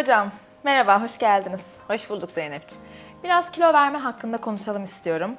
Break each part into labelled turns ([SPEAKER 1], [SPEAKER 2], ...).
[SPEAKER 1] Hocam, merhaba, hoş geldiniz.
[SPEAKER 2] Hoş bulduk Zeynep'ciğim.
[SPEAKER 1] Biraz kilo verme hakkında konuşalım istiyorum.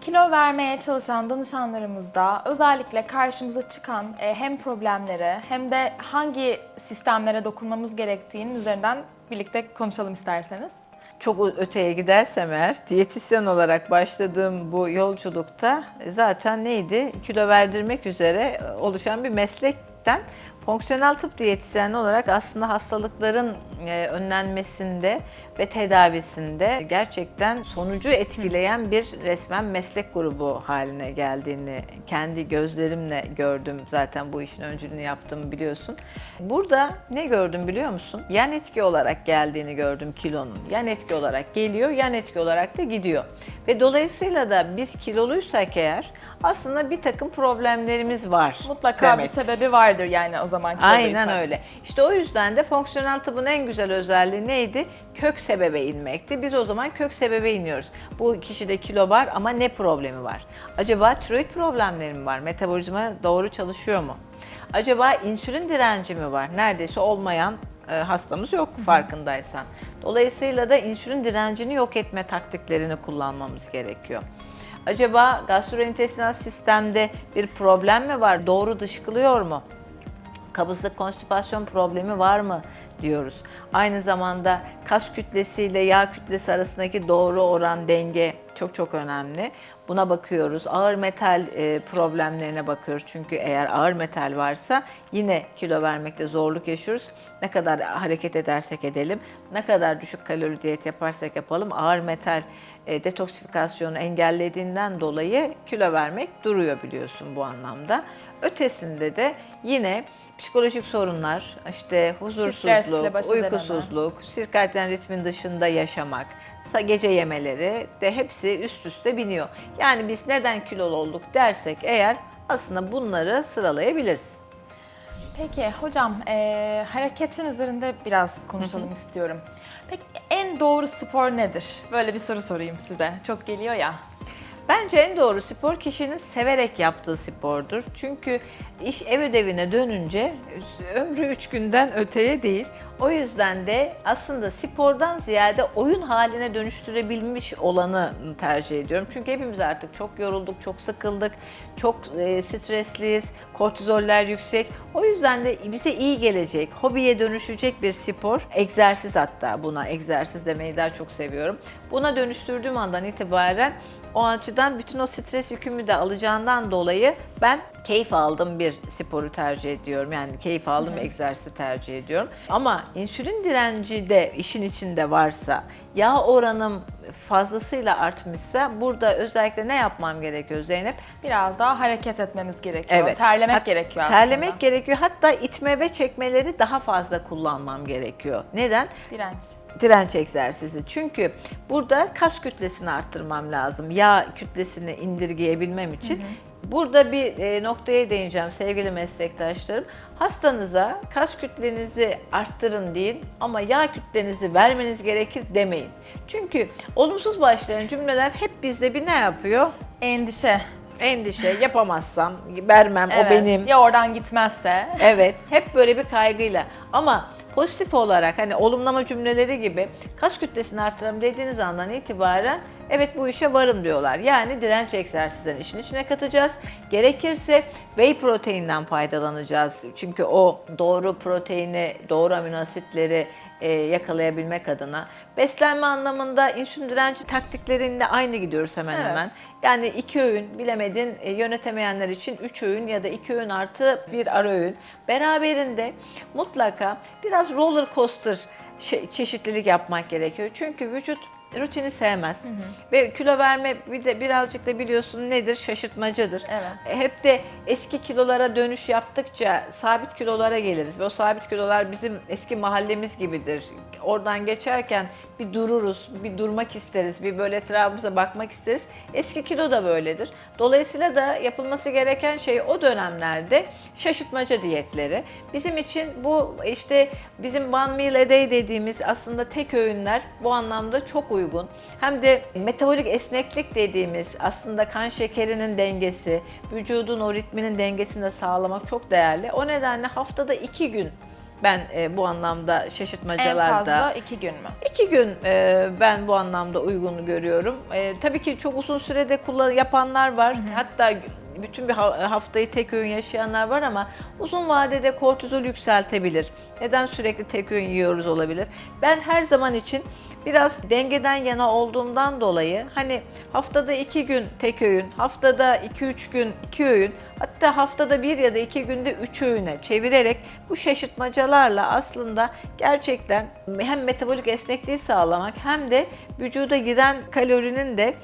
[SPEAKER 1] Kilo vermeye çalışan danışanlarımızda özellikle karşımıza çıkan e, hem problemlere hem de hangi sistemlere dokunmamız gerektiğinin üzerinden birlikte konuşalım isterseniz.
[SPEAKER 2] Çok öteye gidersem eğer, diyetisyen olarak başladığım bu yolculukta zaten neydi? Kilo verdirmek üzere oluşan bir meslekten fonksiyonel tıp diyetisyenliği olarak aslında hastalıkların e, önlenmesinde ve tedavisinde gerçekten sonucu etkileyen bir resmen meslek grubu haline geldiğini kendi gözlerimle gördüm zaten bu işin öncülüğünü yaptığımı biliyorsun. Burada ne gördüm biliyor musun? Yan etki olarak geldiğini gördüm kilonun. Yan etki olarak geliyor, yan etki olarak da gidiyor. Ve dolayısıyla da biz kiloluysak eğer aslında bir takım problemlerimiz var.
[SPEAKER 1] Mutlaka
[SPEAKER 2] demektir.
[SPEAKER 1] bir sebebi vardır yani o zaman kiloluysak.
[SPEAKER 2] Aynen öyle. İşte o yüzden de fonksiyonel tıbbın en güzel özelliği neydi? Kök sebebe inmekti. Biz o zaman kök sebebe iniyoruz. Bu kişide kilo var ama ne problemi var? Acaba tiroid problemleri mi var? Metabolizma doğru çalışıyor mu? Acaba insülin direnci mi var? Neredeyse olmayan e, hastamız yok farkındaysan. Dolayısıyla da insülin direncini yok etme taktiklerini kullanmamız gerekiyor. Acaba gastrointestinal sistemde bir problem mi var? Doğru dışkılıyor mu? Kabızlık, konstipasyon problemi var mı diyoruz. Aynı zamanda kas kütlesi ile yağ kütlesi arasındaki doğru oran denge çok çok önemli. Buna bakıyoruz. Ağır metal e, problemlerine bakıyoruz. Çünkü eğer ağır metal varsa yine kilo vermekte zorluk yaşıyoruz. Ne kadar hareket edersek edelim, ne kadar düşük kalori diyet yaparsak yapalım ağır metal e, detoksifikasyonu engellediğinden dolayı kilo vermek duruyor biliyorsun bu anlamda. Ötesinde de yine psikolojik sorunlar, işte huzursuzluk, uykusuzluk, sirkadyen ritmin dışında yaşamak, gece yemeleri de hepsi üst üste biniyor. Yani biz neden kilolu olduk dersek eğer aslında bunları sıralayabiliriz.
[SPEAKER 1] Peki hocam, e, hareketin üzerinde biraz konuşalım istiyorum. Peki en doğru spor nedir? Böyle bir soru sorayım size. Çok geliyor ya.
[SPEAKER 2] Bence en doğru spor kişinin severek yaptığı spordur. Çünkü iş ev ödevine dönünce ömrü üç günden öteye değil. O yüzden de aslında spordan ziyade oyun haline dönüştürebilmiş olanı tercih ediyorum. Çünkü hepimiz artık çok yorulduk, çok sıkıldık, çok e, stresliyiz, kortizoller yüksek. O yüzden de bize iyi gelecek, hobiye dönüşecek bir spor, egzersiz hatta buna egzersiz demeyi daha çok seviyorum. Buna dönüştürdüğüm andan itibaren o açıdan bütün o stres yükümü de alacağından dolayı ben keyif aldığım bir sporu tercih ediyorum. Yani keyif aldığım egzersizi tercih ediyorum. Ama insülin direnci de işin içinde varsa, yağ oranım fazlasıyla artmışsa burada özellikle ne yapmam gerekiyor Zeynep?
[SPEAKER 1] Biraz daha hareket etmemiz gerekiyor.
[SPEAKER 2] Evet.
[SPEAKER 1] Terlemek
[SPEAKER 2] Hat-
[SPEAKER 1] gerekiyor aslında.
[SPEAKER 2] Terlemek gerekiyor. Hatta itme ve çekmeleri daha fazla kullanmam gerekiyor. Neden?
[SPEAKER 1] Direnç.
[SPEAKER 2] direnç egzersizi. Çünkü burada kas kütlesini arttırmam lazım. Yağ kütlesini indirgeyebilmem için. Burada bir e, noktaya değineceğim sevgili meslektaşlarım. Hastanıza kas kütlenizi arttırın deyin ama yağ kütlenizi vermeniz gerekir demeyin. Çünkü olumsuz başlayan cümleler hep bizde bir ne yapıyor?
[SPEAKER 1] Endişe.
[SPEAKER 2] Endişe, yapamazsam, vermem,
[SPEAKER 1] Evet.
[SPEAKER 2] o benim.
[SPEAKER 1] Ya oradan gitmezse.
[SPEAKER 2] Evet, hep böyle bir kaygıyla. Ama pozitif olarak hani olumlama cümleleri gibi kas kütlesini arttıralım dediğiniz andan itibaren evet bu işe varım diyorlar. Yani direnç egzersizlerini işin içine katacağız. Gerekirse whey proteinden faydalanacağız. Çünkü o doğru proteini, doğru amino asitleri e, yakalayabilmek adına. Beslenme anlamında insülin direnci taktiklerinde aynı gidiyoruz hemen
[SPEAKER 1] Evet.
[SPEAKER 2] hemen. Yani iki öğün bilemedin e, yönetemeyenler için üç öğün ya da iki öğün artı bir ara öğün. Beraberinde mutlaka biraz roller coaster şey- çeşitlilik yapmak gerekiyor. Çünkü vücut rutini sevmez. Ve kilo verme bir de birazcık da biliyorsun nedir? Şaşırtmacadır.
[SPEAKER 1] Evet.
[SPEAKER 2] E, Hep de eski kilolara dönüş yaptıkça sabit kilolara geliriz. Ve o sabit kilolar bizim eski mahallemiz gibidir. Oradan geçerken bir dururuz, bir durmak isteriz, bir böyle etrafımıza bakmak isteriz. Eski kilo da böyledir. Dolayısıyla da yapılması gereken şey o dönemlerde şaşırtmaca diyetleri. Bizim için bu işte bizim one meal a day dediğimiz aslında tek öğünler bu anlamda çok uygun. Hem de metabolik esneklik dediğimiz aslında kan şekerinin dengesi, vücudun o ritminin dengesini de sağlamak çok değerli. O nedenle haftada iki gün Ben e, bu anlamda
[SPEAKER 1] En
[SPEAKER 2] şaşırtmacalarda
[SPEAKER 1] fazla iki gün mü?
[SPEAKER 2] İki gün e, ben bu anlamda uygun görüyorum. E, tabii ki çok uzun sürede kullan yapanlar var. Hatta bütün bir ha- haftayı tek öğün yaşayanlar var ama uzun vadede kortizol yükseltebilir. Neden sürekli tek öğün yiyoruz olabilir? Ben her zaman için biraz dengeden yana olduğumdan dolayı hani haftada iki gün tek öğün, haftada iki üç gün iki öğün, hatta haftada bir ya da iki günde üç öğüne çevirerek bu şaşırtmacalarla aslında gerçekten hem metabolik esnekliği sağlamak hem de vücuda giren kalorinin de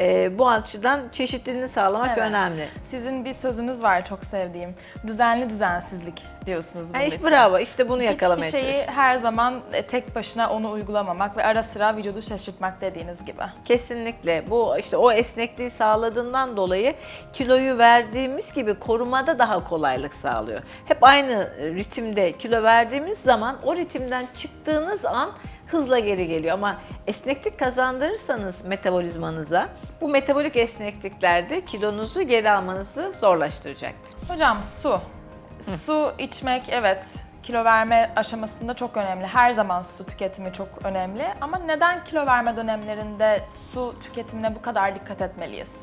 [SPEAKER 2] e, bu açıdan çeşitliliğini sağlamak
[SPEAKER 1] Evet.
[SPEAKER 2] önemli.
[SPEAKER 1] Sizin bir sözünüz var çok sevdiğim. Düzenli düzensizlik diyorsunuz bunun
[SPEAKER 2] Ha,
[SPEAKER 1] için.
[SPEAKER 2] işte bravo işte bunu yakalamaya
[SPEAKER 1] Hiçbir şeyi
[SPEAKER 2] çalışıyorum.
[SPEAKER 1] her zaman e, tek başına onu uygulamamak ve ara sıra vücudu şaşırtmak dediğiniz gibi.
[SPEAKER 2] Kesinlikle bu işte o esnekliği sağladığından dolayı kiloyu verdiğimiz gibi korumada daha kolaylık sağlıyor. Hep aynı ritimde kilo verdiğimiz zaman o ritimden çıktığınız an hızla geri geliyor ama esneklik kazandırırsanız metabolizmanıza bu metabolik esnekliklerde kilonuzu geri almanızı zorlaştıracaktır.
[SPEAKER 1] Hocam su. Su içmek evet kilo verme aşamasında çok önemli. Her zaman su tüketimi çok önemli. Ama neden kilo verme dönemlerinde su tüketimine bu kadar dikkat etmeliyiz?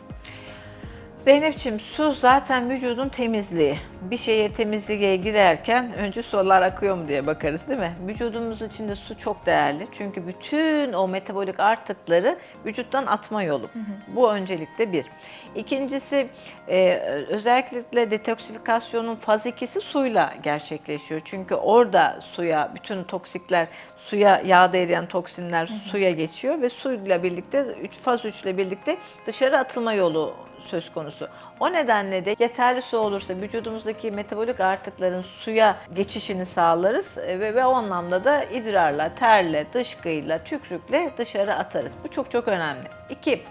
[SPEAKER 2] Zeynep'ciğim su zaten vücudun temizliği. Bir şeye temizliğe girerken önce sular akıyor mu diye bakarız değil mi? Vücudumuz için de su çok değerli. Çünkü bütün o metabolik artıkları vücuttan atma yolu. Bu öncelikle bir. İkincisi e, özellikle detoksifikasyonun faz ikisi suyla gerçekleşiyor. Çünkü orada suya bütün toksikler, suya yağda eriyen toksinler suya geçiyor ve suyla birlikte faz 3 ile birlikte dışarı atılma yolu söz konusu. O nedenle de yeterli su olursa vücudumuzdaki metabolik artıkların suya geçişini sağlarız e, ve, ve o anlamda da idrarla, terle, dışkıyla, tükrükle dışarı atarız. Bu çok çok önemli. İki,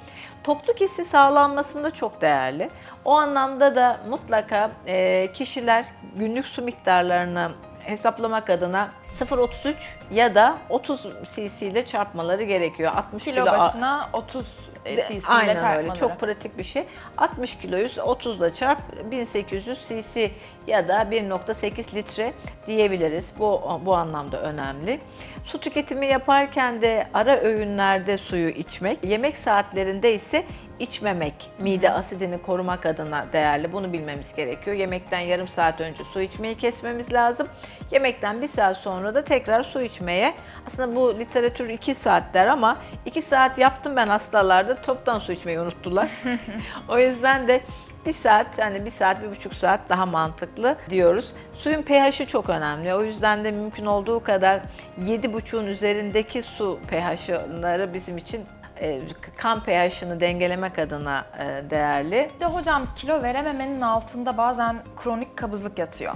[SPEAKER 2] tokluk hissi sağlanmasında çok değerli. O anlamda da mutlaka e, kişiler günlük su miktarlarını hesaplamak adına 0.33 ya da 30 cc ile çarpmaları gerekiyor. 60
[SPEAKER 1] Kilo
[SPEAKER 2] kilo
[SPEAKER 1] başına 30 cc ile
[SPEAKER 2] Aynen
[SPEAKER 1] çarpmaları.
[SPEAKER 2] öyle. Çok pratik bir şey. 60 kiloyuz 30 ile çarp 1800 cc ya da 1.8 litre diyebiliriz. Bu bu anlamda önemli. Su tüketimi yaparken de ara öğünlerde suyu içmek, yemek saatlerinde ise içmemek, mide asidini korumak adına değerli. Bunu bilmemiz gerekiyor. Yemekten yarım saat önce su içmeyi kesmemiz lazım. Yemekten bir saat sonra da tekrar su içmeye. Aslında bu literatür 2 saatler ama 2 saat yaptım ben hastalarda toptan su içmeyi unuttular. o yüzden de bir saat yani bir saat bir buçuk saat daha mantıklı diyoruz. Suyun pH'i çok önemli. O yüzden de mümkün olduğu kadar 7,5'un üzerindeki su pH'ları bizim için kan pH'ını dengelemek adına e, değerli.
[SPEAKER 1] Bir de hocam kilo verememenin altında bazen kronik kabızlık yatıyor.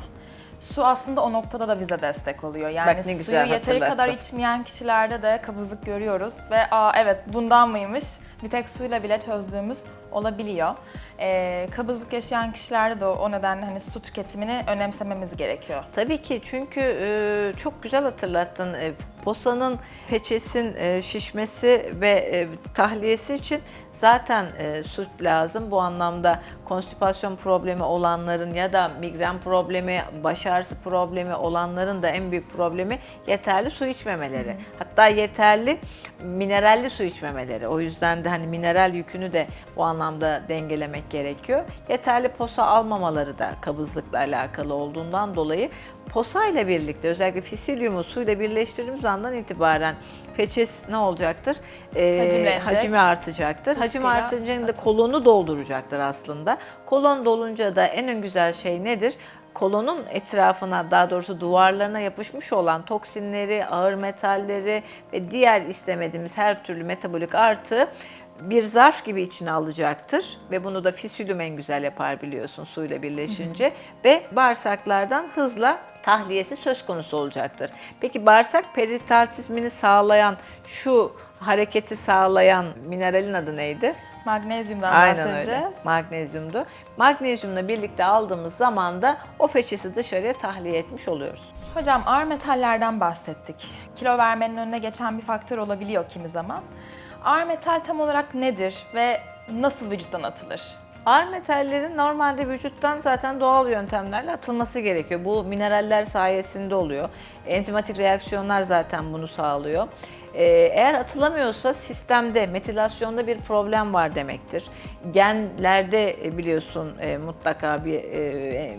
[SPEAKER 1] Su aslında o noktada da bize destek oluyor. Yani
[SPEAKER 2] Bak
[SPEAKER 1] suyu yeteri kadar
[SPEAKER 2] hatırlattın.
[SPEAKER 1] içmeyen kişilerde de kabızlık görüyoruz ve aa evet bundan mıymış? Bir tek suyla bile çözdüğümüz olabiliyor. Ee, kabızlık yaşayan kişilerde de o, o nedenle hani su tüketimini önemsememiz gerekiyor.
[SPEAKER 2] Tabii ki çünkü e, çok güzel hatırlattın. E, posanın peçesin e, şişmesi ve e, tahliyesi için zaten e, su lazım. Bu anlamda konstipasyon problemi olanların ya da migren problemi, baş ağrısı problemi olanların da en büyük problemi yeterli su içmemeleri. Hatta yeterli mineralli su içmemeleri. O yüzden de hani mineral yükünü de bu anlamda dengelemek gerekiyor. Yeterli posa almamaları da kabızlıkla alakalı olduğundan dolayı posa ile birlikte özellikle fisilyumu suyla birleştirdiğimiz andan itibaren feçes ne olacaktır? Ee,
[SPEAKER 1] Hacimlenecek.
[SPEAKER 2] hacmi artacaktır. Hacim artınca da kolonu dolduracaktır aslında. Kolon dolunca da en en güzel şey nedir? kolonun etrafına daha doğrusu duvarlarına yapışmış olan toksinleri, ağır metalleri ve diğer istemediğimiz her türlü metabolik artı bir zarf gibi içine alacaktır ve bunu da fisilyum en güzel yapar biliyorsun suyla birleşince ve bağırsaklardan hızla tahliyesi söz konusu olacaktır. Peki bağırsak peristaltizmini sağlayan şu hareketi sağlayan mineralin adı neydi?
[SPEAKER 1] Magnezyumdan
[SPEAKER 2] Aynen
[SPEAKER 1] bahsedeceğiz.
[SPEAKER 2] öyle. Magnezyumdu. Magnezyumla birlikte aldığımız zaman da o feçesi dışarıya tahliye etmiş oluyoruz.
[SPEAKER 1] Hocam ağır metallerden bahsettik. Kilo vermenin önüne geçen bir faktör olabiliyor kimi zaman. Ağır metal tam olarak nedir ve nasıl vücuttan atılır?
[SPEAKER 2] Ağır metallerin normalde vücuttan zaten doğal yöntemlerle atılması gerekiyor. Bu mineraller sayesinde oluyor. Enzimatik reaksiyonlar zaten bunu sağlıyor. Ee, eğer atılamıyorsa sistemde, metilasyonda bir problem var demektir. Genlerde e, biliyorsun e, mutlaka bir e,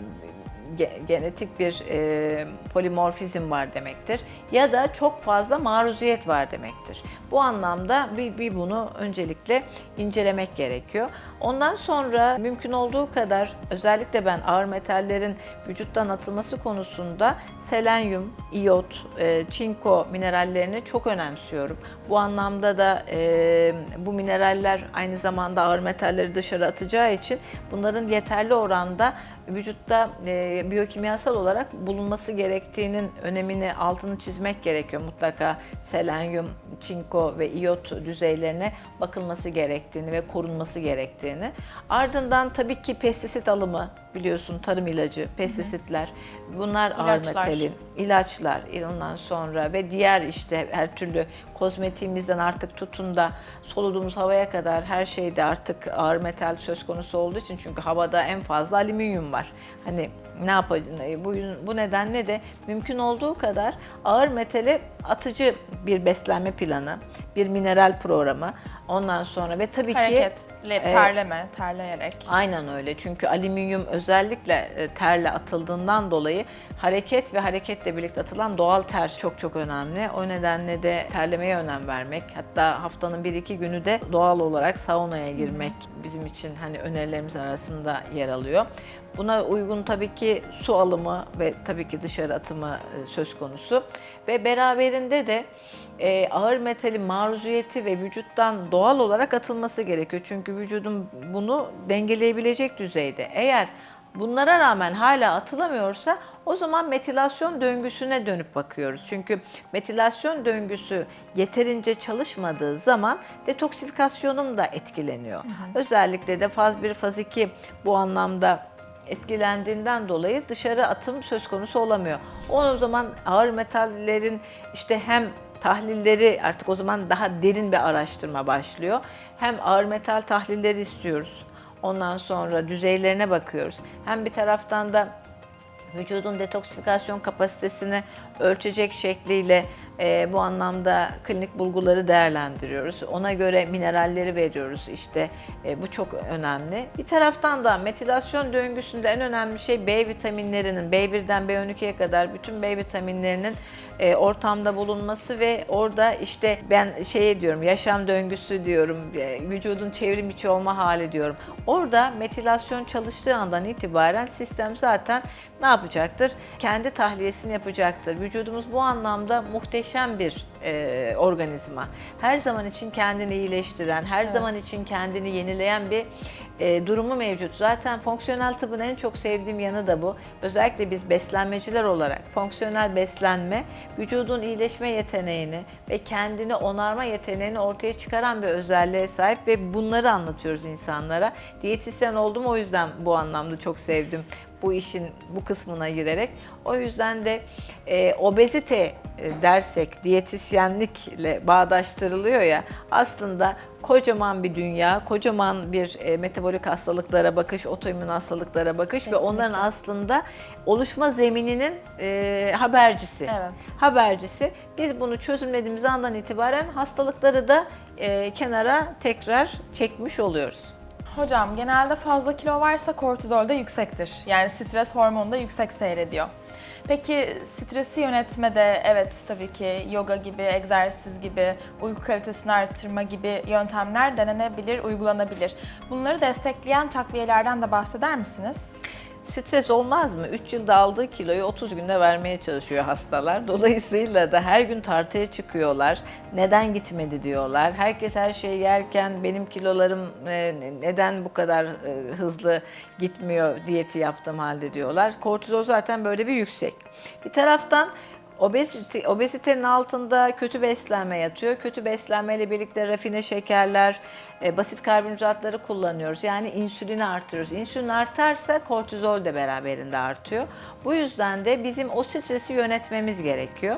[SPEAKER 2] ge- genetik bir e, polimorfizm var demektir. Ya da çok fazla maruziyet var demektir. Bu anlamda bir, bir bunu öncelikle incelemek gerekiyor. Ondan sonra mümkün olduğu kadar özellikle ben ağır metallerin vücuttan atılması konusunda selenyum, iyot, e, çinko minerallerini çok önemsiyorum. Bu anlamda da e, bu mineraller aynı zamanda ağır metalleri dışarı atacağı için bunların yeterli oranda vücutta e, biyokimyasal olarak bulunması gerektiğinin önemini altını çizmek gerekiyor. Mutlaka selenyum, çinko ve iyot düzeylerine bakılması gerektiğini ve korunması gerektiğini. Ardından tabii ki pestisit alımı biliyorsun tarım ilacı, pestisitler bunlar ağır
[SPEAKER 1] İlaçlar.
[SPEAKER 2] metalin ilaçlar ondan sonra ve diğer işte her türlü kozmetiğimizden artık tutun da soluduğumuz havaya kadar her şeyde artık ağır metal söz konusu olduğu için çünkü havada en fazla alüminyum var. Hani ne yapacağız? Bu, bu nedenle de mümkün olduğu kadar ağır metale atıcı bir beslenme planı, bir mineral programı ondan sonra ve tabii ki
[SPEAKER 1] Hareketle,
[SPEAKER 2] e,
[SPEAKER 1] terleme, terleyerek.
[SPEAKER 2] Aynen öyle. Çünkü alüminyum özellikle e, terle atıldığından dolayı hareket ve hareketle birlikte atılan doğal ter çok çok önemli. O nedenle de terlemeye önem vermek. Hatta haftanın bir iki günü de doğal olarak saunaya girmek bizim için hani önerilerimiz arasında yer alıyor. Buna uygun tabii ki su alımı ve tabii ki dışarı atımı e, söz konusu. Ve beraberinde de e, ağır metalin maruziyeti ve vücuttan doğal olarak atılması gerekiyor. Çünkü vücudun bunu dengeleyebilecek düzeyde. Eğer bunlara rağmen hala atılamıyorsa o zaman metilasyon döngüsüne dönüp bakıyoruz. Çünkü metilasyon döngüsü yeterince çalışmadığı zaman detoksifikasyonum da etkileniyor. Özellikle de faz 1, faz 2 bu anlamda etkilendiğinden dolayı dışarı atım söz konusu olamıyor. O zaman ağır metallerin işte hem tahlilleri artık o zaman daha derin bir araştırma başlıyor. Hem ağır metal tahlilleri istiyoruz. Ondan sonra düzeylerine bakıyoruz. Hem bir taraftan da vücudun detoksifikasyon kapasitesini ölçecek şekliyle e, bu anlamda klinik bulguları değerlendiriyoruz. Ona göre mineralleri veriyoruz. İşte e, bu çok önemli. Bir taraftan da metilasyon döngüsünde en önemli şey B vitaminlerinin B1'den B12'ye kadar bütün B vitaminlerinin e, ortamda bulunması ve orada işte ben şey diyorum yaşam döngüsü diyorum e, vücudun çevrim içi olma hali diyorum. Orada metilasyon çalıştığı andan itibaren sistem zaten ne yapacaktır? Kendi tahliyesini yapacaktır. Vücudumuz bu anlamda muhteşem bir e, organizma. Her zaman için kendini iyileştiren, her zaman için kendini yenileyen bir e, durumu mevcut. Zaten fonksiyonel tıbbın en çok sevdiğim yanı da bu. Özellikle biz beslenmeciler olarak fonksiyonel beslenme vücudun iyileşme yeteneğini ve kendini onarma yeteneğini ortaya çıkaran bir özelliğe sahip ve bunları anlatıyoruz insanlara. Diyetisyen oldum o yüzden bu anlamda çok sevdim bu işin bu kısmına girerek. O yüzden de e, obezite e, dersek diyetisyenlikle bağdaştırılıyor ya aslında kocaman bir dünya, kocaman bir e, metabolik hastalıklara bakış, otoimmün hastalıklara bakış ve onların aslında oluşma zemininin e, habercisi.
[SPEAKER 1] Evet.
[SPEAKER 2] Habercisi. Biz bunu çözümlediğimiz andan itibaren hastalıkları da e, kenara tekrar çekmiş oluyoruz.
[SPEAKER 1] Hocam genelde fazla kilo varsa kortizol da yüksektir. Yani stres hormonu da yüksek seyrediyor. Peki stresi yönetmede evet tabii ki yoga gibi, egzersiz gibi, uyku kalitesini artırma gibi yöntemler denenebilir, uygulanabilir. Bunları destekleyen takviyelerden de bahseder misiniz?
[SPEAKER 2] Stres olmaz mı? 3 yılda aldığı kiloyu 30 günde vermeye çalışıyor hastalar. Dolayısıyla da her gün tartıya çıkıyorlar. Neden gitmedi diyorlar. Herkes her şeyi yerken benim kilolarım e, neden bu kadar e, hızlı gitmiyor diyeti yaptığım halde diyorlar. Kortizol zaten böyle bir yüksek. Bir taraftan Obezite, obezitenin altında kötü beslenme yatıyor. Kötü beslenmeyle birlikte rafine şekerler, e, basit karbonhidratları kullanıyoruz. Yani insülini artırıyoruz. İnsülin artarsa kortizol de beraberinde artıyor. Bu yüzden de bizim o stresi yönetmemiz gerekiyor.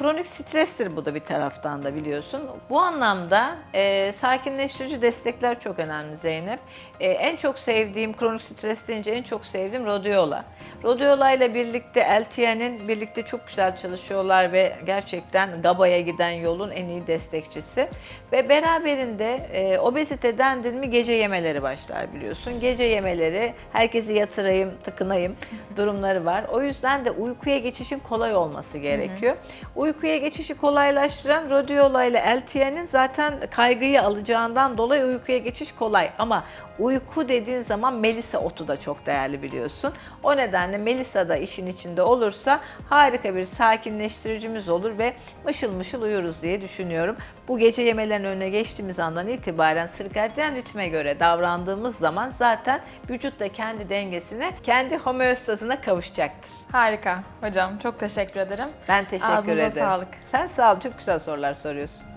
[SPEAKER 2] Kronik strestir bu da bir taraftan da biliyorsun. Bu anlamda e, sakinleştirici destekler çok önemli Zeynep. E, en çok sevdiğim, kronik stres deyince en çok sevdiğim Rhodiola. Rhodiola ile birlikte LTN'in birlikte çok güzel çalışıyorlar ve gerçekten GABA'ya giden yolun en iyi destekçisi. Ve beraberinde e, obezite dendin mi gece yemeleri başlar biliyorsun. Gece yemeleri herkesi yatırayım, tıkınayım durumları var. O yüzden de uykuya geçişin kolay olması gerekiyor. Uykuya geçişi kolaylaştıran Rhodiola ile LTN'in zaten kaygıyı alacağından dolayı uykuya geçiş kolay. Ama uyku dediğin zaman Melisa otu da çok değerli biliyorsun. O nedenle Melisa da işin içinde olursa harika bir sakinleştiricimiz olur ve mışıl mışıl uyuruz diye düşünüyorum. Bu gece yemelerin önüne geçtiğimiz andan itibaren sirkadyen ritme göre davrandığımız zaman zaten vücut da kendi dengesine, kendi homeostazına kavuşacaktır.
[SPEAKER 1] Harika hocam. Çok teşekkür ederim.
[SPEAKER 2] Ben teşekkür
[SPEAKER 1] Ağzınıza
[SPEAKER 2] ederim.
[SPEAKER 1] sağlık.
[SPEAKER 2] Sen sağ ol. Çok güzel sorular soruyorsun.